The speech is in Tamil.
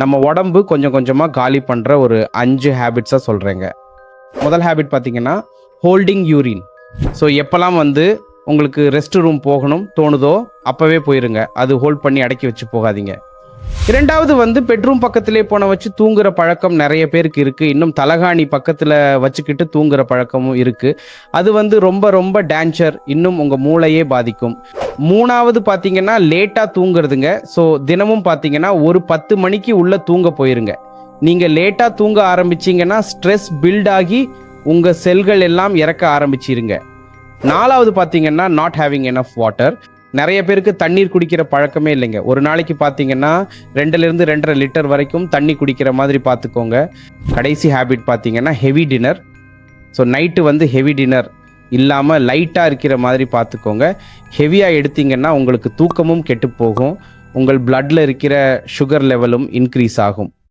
நம்ம உடம்பு கொஞ்சம் கொஞ்சமாக காலி பண்ணுற ஒரு அஞ்சு ஹேபிட்ஸாக சொல்கிறேங்க முதல் ஹேபிட் பார்த்தீங்கன்னா ஹோல்டிங் யூரின் ஸோ எப்போல்லாம் வந்து உங்களுக்கு ரெஸ்ட் ரூம் போகணும் தோணுதோ அப்போவே போயிருங்க. அது ஹோல்ட் பண்ணி அடக்கி வச்சு போகாதீங்க. இரண்டாவது வந்து பெட்ரூம் பக்கத்திலே போன வச்சு தூங்குற பழக்கம் நிறைய பேருக்கு இருக்கு. இன்னும் தலகாணி பக்கத்தில் வச்சுக்கிட்டு தூங்குற பழக்கமும் இருக்கு. அது வந்து ரொம்ப ரொம்ப டேஞ்சர் இன்னும் உங்க மூளையே பாதிக்கும். மூணாவது பார்த்தீங்கன்னா லேட்டாக தூங்குறதுங்க. ஸோ தினமும் பார்த்தீங்கன்னா ஒரு பத்து மணிக்கு உள்ளே தூங்க போயிருங்க. நீங்கள் லேட்டாக தூங்க ஆரம்பிச்சீங்கன்னா ஸ்ட்ரெஸ் பில்ட் ஆகி உங்கள் செல்கள் எல்லாம் இறக்க ஆரம்பிச்சிருங்க. நாலாவது பார்த்தீங்கன்னா நாட் ஹேவிங் எனஃப் வாட்டர் நிறைய பேருக்கு தண்ணீர் குடிக்கிற பழக்கமே இல்லைங்க. ஒரு நாளைக்கு பார்த்தீங்கன்னா ரெண்டுலேருந்து ரெண்டரை லிட்டர் வரைக்கும் தண்ணி குடிக்கிற மாதிரி பார்த்துக்கோங்க கடைசி ஹேபிட் பார்த்தீங்கன்னா ஹெவி டின்னர் ஸோ நைட்டு வந்து ஹெவி டின்னர் இல்லாமல் லைட்டாக இருக்கிற மாதிரி பார்த்துக்கோங்க. ஹெவியாக எடுத்தீங்கன்னா உங்களுக்கு தூக்கமும் கெட்டு போகும். உங்கள் பிளட்டில் இருக்கிற சுகர் லெவலும் இன்க்ரீஸ் ஆகும்.